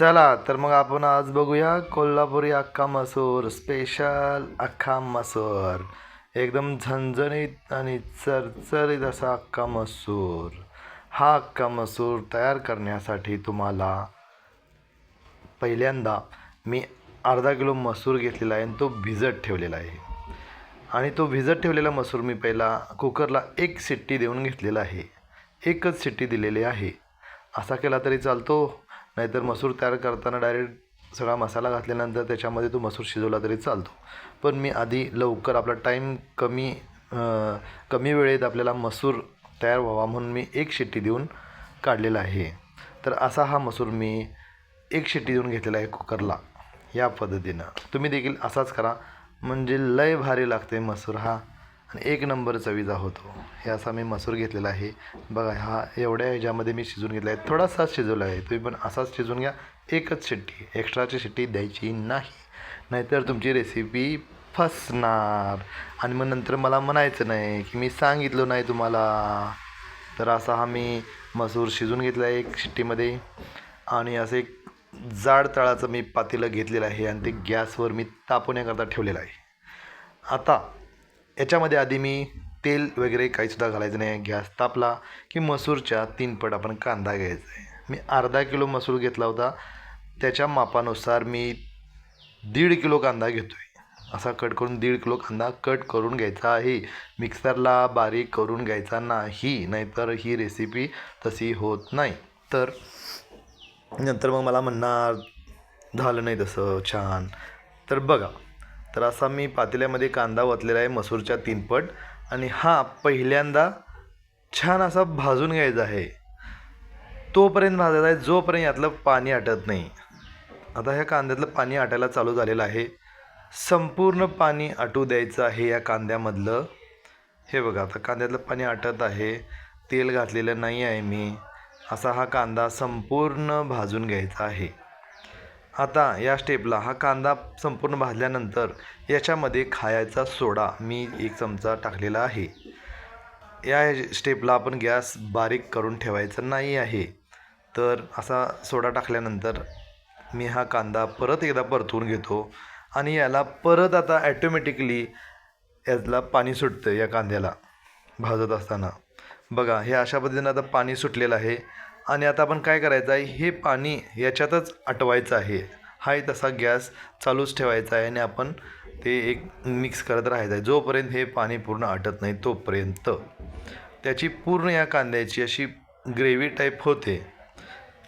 चला तर मग आपण आज बघूया कोल्हापुरी अख्खा मसूर स्पेशल अख्खा मसूर. एकदम झणझणीत आणि चरचरीत असा अख्खा मसूर. हा अख्खा मसूर तयार करण्यासाठी तुम्हाला पहिल्यांदा मी अर्धा किलो मसूर घेतलेला आहे आणि तो भिजत ठेवलेला आहे. आणि तो भिजत ठेवलेला मसूर मी पहिला कुकरला एक सिट्टी देऊन घेतलेला आहे. एकच सिट्टी दिलेली आहे. असा केला तरी चालतो. नाहीतर मसूर तयार करताना डायरेक्ट सगळा मसाला घातल्यानंतर त्याच्यामध्ये तो मसूर शिजवला तरी चालतो. पण मी आधी लवकर आपला टाईम कमी कमी वेळेत आपल्याला मसूर तयार व्हावा म्हणून मी एक शिट्टी देऊन काढलेला आहे. तर असा हा मसूर मी एक शिट्टी देऊन घेतलेला आहे कुकरला या पद्धतीनं. तुम्ही देखील असाच करा. म्हणजे लय भारी लागते मसूर हा. आणि एक नंबर चवीचा होतो. हे असा मी मसूर घेतलेला आहे. बघा हा एवढ्या ह्याच्यामध्ये मी शिजून घेतला आहे. थोडासाच शिजवला आहे. तुम्ही पण असाच शिजून घ्या. एकच शिट्टी. एक्स्ट्राची शिट्टी द्यायची नाही. नाहीतर तुमची रेसिपी फसणार. आणि मग नंतर मला म्हणायचं नाही की मी सांगितलं नाही तुम्हाला. तर असा हा मी मसूर शिजून घेतला आहे एक शिट्टीमध्ये. आणि असं एक जाड तळाचं मी पातेलं घेतलेलं आहे आणि ते गॅसवर मी तापवण्याकरता ठेवलेलं आहे. आता याच्यामध्ये आधी मी तेल वगैरे काहीसुद्धा घालायचं नाही. गॅस तापला की मसूरच्या तीन पट आपण कांदा घ्यायचा आहे. मी अर्धा किलो मसूर घेतला होता. त्याच्या मापानुसार मी दीड किलो कांदा घेतो आहे असा कट करून दीड किलो कांदा कट करून घ्यायचा आहे. मिक्सरला बारीक करून घ्यायचा नाही नाहीतर ही रेसिपी तशी होत नाही. तर नंतर मग मला म्हणणार झालं नाही तसं छान. तर बघा तर असा मी पातेल्यामध्ये कांदा ओतलेला आहे मसूरच्या तीनपट आणि हा पहिल्यांदा छान असा भाजून घ्यायचा आहे. तोपर्यंत भाजायचा आहे जोपर्यंत यातलं पाणी आटत नाही. आता ह्या कांद्यातलं पाणी आटायला चालू झालेलं आहे. संपूर्ण पाणी आटू द्यायचं आहे या कांद्यामधलं. हे बघा आता कांद्यातलं पाणी आटत आहे. तेल घातलेलं नाही आहे मी. असा हा कांदा संपूर्ण भाजून घ्यायचा आहे. आता या स्टेपला हा कांदा संपूर्ण भाजल्यानंतर याच्यामध्ये खायचा सोडा मी एक चमचा टाकलेला आहे. या स्टेपला आपण गॅस बारीक करून ठेवायचा नाही आहे. तर असा सोडा टाकल्यानंतर मी हा कांदा परत एकदा परतवून घेतो आणि याला परत आता ॲटोमॅटिकली यातला पाणी सुटतं या कांद्याला भाजत असताना. बघा हे अशा पद्धतीनं आता पाणी सुटलेलं आहे. आणि आता आपण काय करायचं आहे? हे पाणी याच्यातच आटवायचं आहे. हाही तसा गॅस चालूच ठेवायचा आहे आणि आपण ते एक मिक्स करत राहायचं आहे. जोपर्यंत हे पाणी पूर्ण आटत नाही तोपर्यंत. त्याची पूर्ण या कांद्याची अशी ग्रेव्ही टाईप होते.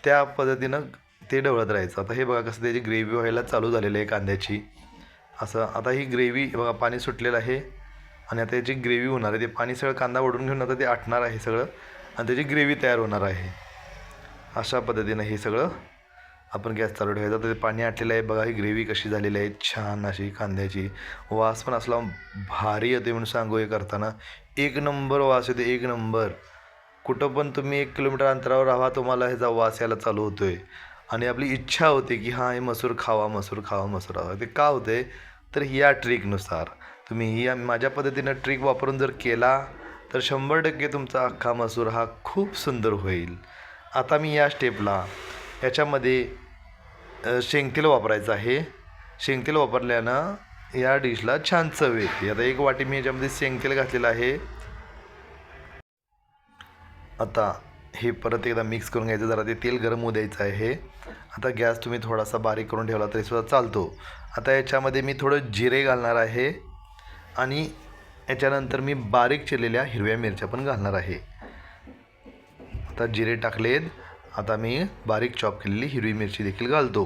त्या पद्धतीनं ते ढवळत राहायचं. आता हे बघा कसं त्याची ग्रेव्ही व्हायला चालू झालेली आहे कांद्याची. असं आता ही ग्रेव्ही बघा पाणी सुटलेलं आहे. आणि आता याची ग्रेव्ही होणार आहे. ते पाणी सगळं कांदा ओढून घेऊन आता ते आटणार आहे सगळं. आणि त्याची ग्रेव्ही तयार होणार आहे. अशा पद्धतीनं हे सगळं आपण गॅस चालू ठेवायचा. तर ते पाणी आटलेलं आहे. बघा ही ग्रेव्ही कशी झालेली आहे. छान अशी कांद्याची वास पण असला भारी येते म्हणून सांगू हे करताना. एक नंबर वास येते एक नंबर. कुठं पण तुम्ही एक किलोमीटर अंतरावर राहा तुम्हाला ह्याचा वास यायला चालू होतो आहे आणि आपली इच्छा होते की हां हे मसूर खावा मसूर खावा मसूर खावा. ते का होते तर या ट्रिकनुसार. तुम्ही ही माझ्या पद्धतीनं ट्रिक वापरून जर केला तर शंभर टक्के तुमचा अख्खा मसूर हा खूप सुंदर होईल. आता मी या स्टेपला याच्यामध्ये शेंगतेल वापरायचं आहे. शेंगतेल वापरल्यानं या डिशला छान चव येते. आता एक वाटी मी याच्यामध्ये शेंगतेल घातलेलं आहे. आता हे परत एकदा मिक्स करून घ्यायचं. जरा ते तेल गरम होऊ द्यायचं आहे. आता गॅस तुम्ही थोडासा बारीक करून ठेवला तरीसुद्धा चालतो. आता याच्यामध्ये मी थोडं जिरे घालणार आहे. आणि याच्यानंतर मी बारीक चिरलेल्या हिरव्या मिरच्या पण घालणार आहे. आता जिरे टाकलेत. आता मी बारीक चॉप केलेली हिरवी मिरची देखील घालतो.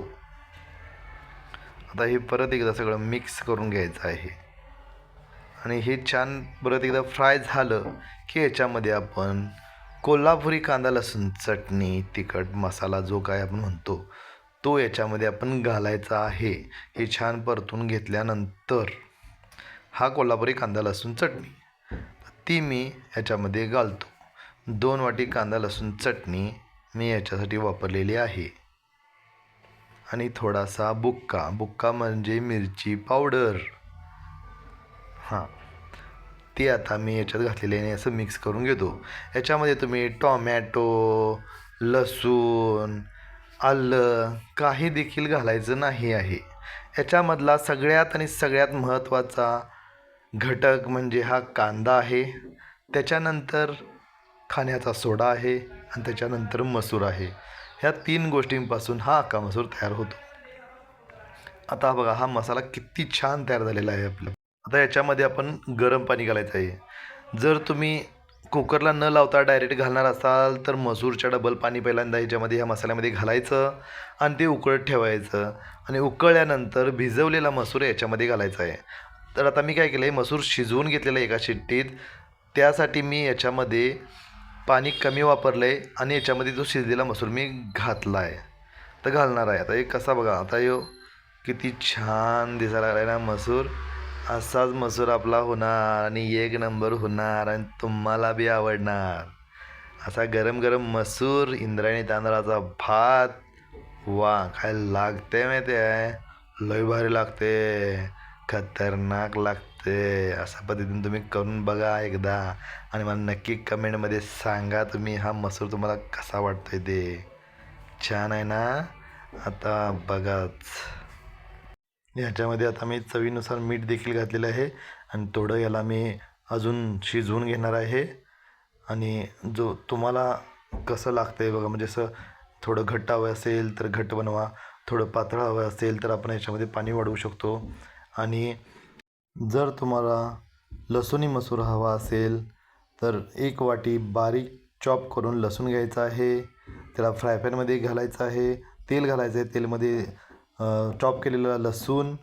आता हे परत एकदा सगळं मिक्स करून घ्यायचं आहे. आणि हे छान परत एकदा फ्राय झालं की याच्यामध्ये आपण कोल्हापुरी कांदा लसूण चटणी तिखट मसाला जो काय आपण म्हणतो तो याच्यामध्ये आपण घालायचा आहे. हे छान परतून घेतल्यानंतर हा कोल्हापुरी कांदा लसूण चटणी ती मी याच्यामध्ये घालतो. दोन वाटी कांदा लसूण चटणी मी याच्यासाठी वापरलेली आहे. आणि थोडासा बुक्का. बुक्का म्हणजे मिरची पावडर. हां. ती आता मी याच्यात घातलेली आहे आणि असं मिक्स करून घेतो. याच्यामध्ये तुम्ही टॉमॅटो लसूण आलं काही देखील घालायचं नाही आहे. याच्यामधला सगळ्यात आणि सगळ्यात महत्त्वाचा घटक म्हणजे हा कांदा आहे. त्याच्यानंतर खाण्याचा सोडा आहे आणि त्याच्यानंतर मसूर आहे. ह्या तीन गोष्टींपासून हा अक्का मसूर तयार होतो. आता बघा हा मसाला किती छान तयार झालेला आहे आपलं. आता याच्यामध्ये आपण गरम पाणी घालायचं आहे. जर तुम्ही कुकरला न लावता डायरेक्ट घालणार असाल तर मसूरच्या डबल पाणी पहिल्यांदा ह्याच्यामध्ये ह्या मसाल्यामध्ये घालायचं आणि ते उकळत ठेवायचं आणि उकळल्यानंतर भिजवलेला मसूर याच्यामध्ये घालायचा आहे. तर आता मी काय केलं आहे मसूर शिजवून घेतलेलं आहे एका शिट्टीत. त्यासाठी मी याच्यामध्ये पाणी कमी वापरलं आहे आणि याच्यामध्ये जो शिजलेला मसूर मी घातला आहे तर घालणार आहे. आता एक कसा बघा आता यो किती छान दिसायला लागला ना मसूर. असाच मसूर आपला होणार आणि एक नंबर होणार आणि तुम्हाला बी आवडणार. असा गरम गरम मसूर इंद्रायणी तांदळाचा भात. वा काय लागते माहिती आहे लय भारी लागते खतरनाक लागते ते अशा पद्धतीने तुम्ही करून बघा एकदा. आणि मला नक्की कमेंटमध्ये सांगा तुम्ही हा मसूर तुम्हाला कसा वाटतो आहे ते. छान आहे ना? आता बघाच. याच्यामध्ये आता मी चवीनुसार मीठ देखील घातलेलं आहे. आणि थोडं याला मी अजून शिजवून घेणार आहे. आणि जो तुम्हाला कसं लागतं आहे बघा म्हणजे असं थोडं घट्ट हवं असेल तर घट्ट बनवा. थोडं पातळ हवं असेल तर आपण याच्यामध्ये पाणी वाढवू शकतो. आणि जर तुम्हाला लसूणी मसूर हवा असेल तर एक वाटी बारीक चॉप करून लसूण घ्यायचं आहे त्याला फ्रायपॅनमध्ये घालायचं आहे तेल घालायचं आहे तेलमध्ये चॉप केलेला लसूण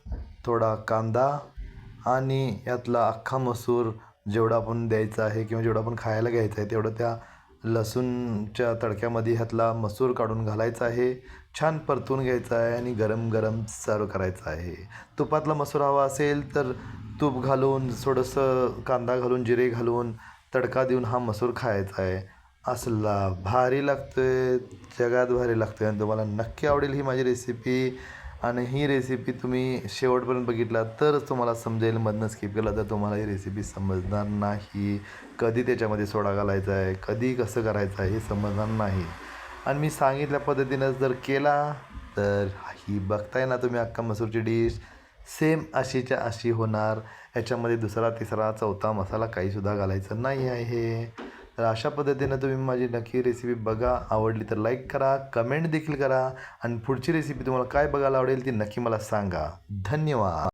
थोडा कांदा आणि यातला अख्खा मसूर जेवढा आपण द्यायचा आहे किंवा जेवढा आपण खायला घ्यायचं आहे तेवढं त्या लसूणच्या तडक्यामध्ये ह्यातला मसूर काढून घालायचा आहे छान परतून घ्यायचा आहे आणि गरम गरम सर्व करायचं आहे. तुपातला मसूर हवा असेल तर तूप घालून थोडंसं कांदा घालून जिरे घालून तडका देऊन हा मसूर खायचा आहे. असला भारी लागतोय जगात भारी लागतोय. आणि तुम्हाला नक्की आवडेल ही माझी रेसिपी आणि ही रेसिपी तुम्ही शेवटपर्यंत बघितला तरच तुम्हाला समजेल. मधनं स्किप केला तर तुम्हाला ही रेसिपी समजणार नाही. कधी त्याच्यामध्ये सोडा घालायचा आहे कधी कसं करायचं आहे हे समजणार नाही. आणि मी सांगितल्या पद्धतीनं जर केला तर ही बघताय ना तुम्ही अख्खा मसूरची डिश सेम अशीच्या अशी होणार. याच्यामध्ये दुसरा तिसरा चौथा मसाला काहीसुद्धा घालायचं नाही आहे. तर अशा पद्धतीनं तुम्ही माझी नक्की रेसिपी बघा. आवडली तर लाईक करा कमेंट देखील करा. आणि पुढची रेसिपी तुम्हाला काय बघायला आवडेल ती नक्की मला सांगा. धन्यवाद.